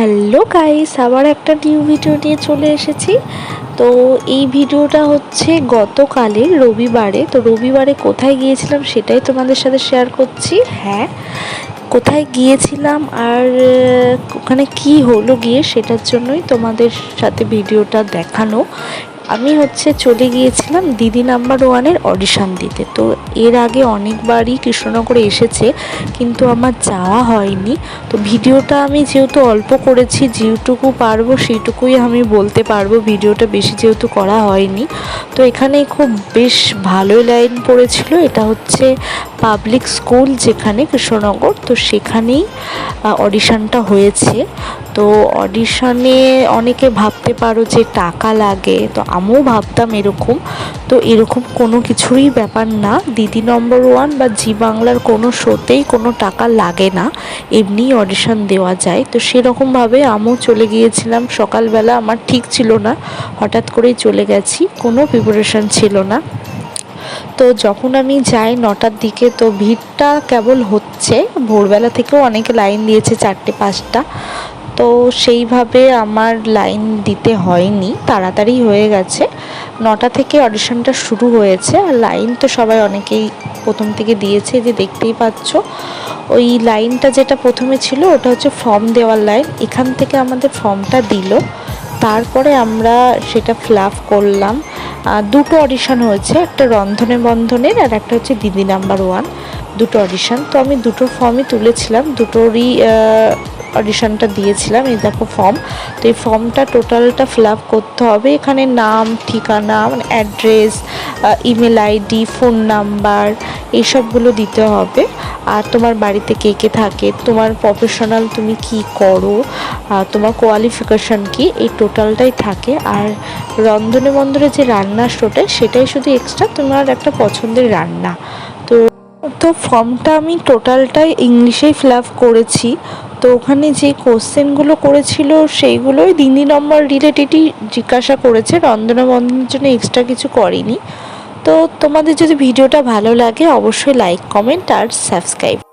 Hello guys আবার একটা new video নিয়ে চলে এসেছি। তো এই ভিডিওটা হচ্ছে গতকালের রবিবারে। তো রবিবারে কোথায় গিয়েছিলাম সেটাই তোমাদের সাথে শেয়ার করছি। হ্যাঁ। কোথায় গিয়েছিলাম আর ওখানে কি হলো গিয়ে সেটার জন্যই তোমাদের সাথে ভিডিওটা দেখানো। আমি হচ্ছে চলে গিয়েছিলাম দিদি নাম্বার ওয়ানের অডিশান দিতে। তো এর আগে অনেকবারই কৃষ্ণনগরে এসেছে, কিন্তু আমার যাওয়া হয়নি। তো ভিডিওটা আমি যেহেতু অল্প করেছি, যেটুকু পারব সেইটুকুই আমি বলতে পারব, ভিডিওটা বেশি যেহেতু করা হয়নি। তো এখানে খুব বেশ ভালোই লাইন পড়েছিল, এটা হচ্ছে পাবলিক স্কুল যেখানে কৃষ্ণনগর, তো সেখানেই অডিশানটা হয়েছে। তো অডিশনে অনেকে ভাবতে পারো যে টাকা লাগে, তো আমিও ভাবতাম এরকম। তো এরকম কোনো কিছুরই ব্যাপার না, দিদি নম্বর ওয়ান বা জি বাংলার কোনো শোতেই কোনো টাকা লাগে না, এমনি অডিশন দেওয়া যায়। তো সেরকমভাবে আমিও চলে গিয়েছিলাম, সকালবেলা আমার ঠিক ছিল না, হঠাৎ করেই চলে গেছি, কোনো প্রিপারেশন ছিল না। তো যখন আমি যাই নটার দিকে, তো ভিড়টা কেবল হচ্ছে। ভোরবেলা থেকেও অনেকে লাইন দিয়েছে চারটে পাঁচটা। তো সেইভাবে আমার লাইন দিতে হয়নি, তাড়াতাড়ি হয়ে গেছে। নটা থেকে অডিশনটা শুরু হয়েছে, আর লাইন তো সবাই অনেকেই প্রথম থেকে দিয়েছে, যে দেখতেই পাচ্ছ। ওই লাইনটা যেটা প্রথমে ছিল, ওটা হচ্ছে ফর্ম দেওয়ার লাইন। এখান থেকে আমাদের ফর্মটা দিল। তারপরে আমরা সেটা ফিল করলাম। দুটো অডিশন হয়েছে, একটা রন্ধনে বন্ধনের আর একটা হচ্ছে দিদি নাম্বার ওয়ান দুটো অডিশন তো আমি দুটো ফর্মই তুলেছিলাম, দুটোরই অডিশনটা দিয়েছিলাম, এই দেখো ফর্ম তো এই ফর্মটা টোটালটা ফিল আপ করতে হবে। এখানে নাম, ঠিকানা মানে address email ID phone number এইসবগুলো দিতে হবে। আর তোমার বাড়িতে কে কে থাকে? তোমার প্রফেশনাল তুমি কি করো? তোমার কোয়ালিফিকেশন কি? এই টোটালটাই থাকে। আর রন্ধনে বন্ধনে যে রান্নার শোটা সেটাই শুধু এক্সট্রা তোমার একটা পছন্দের রান্না। তো তো ফর্মটা আমি টোটালটাই ইংলিশেই ফিল আপ করেছি। তো ওখানে যে কোশ্চেনগুলো করেছিল, সেইগুলোই দিনই নম্বর রিলেটেডই জিজ্ঞাসা করেছে। রন্ধনা বন্ধনের জন্য এক্সট্রা কিছু করেনি। তো তোমাদের যদি ভিডিওটা ভালো লাগে অবশ্যই লাইক কমেন্ট আর সাবস্ক্রাইব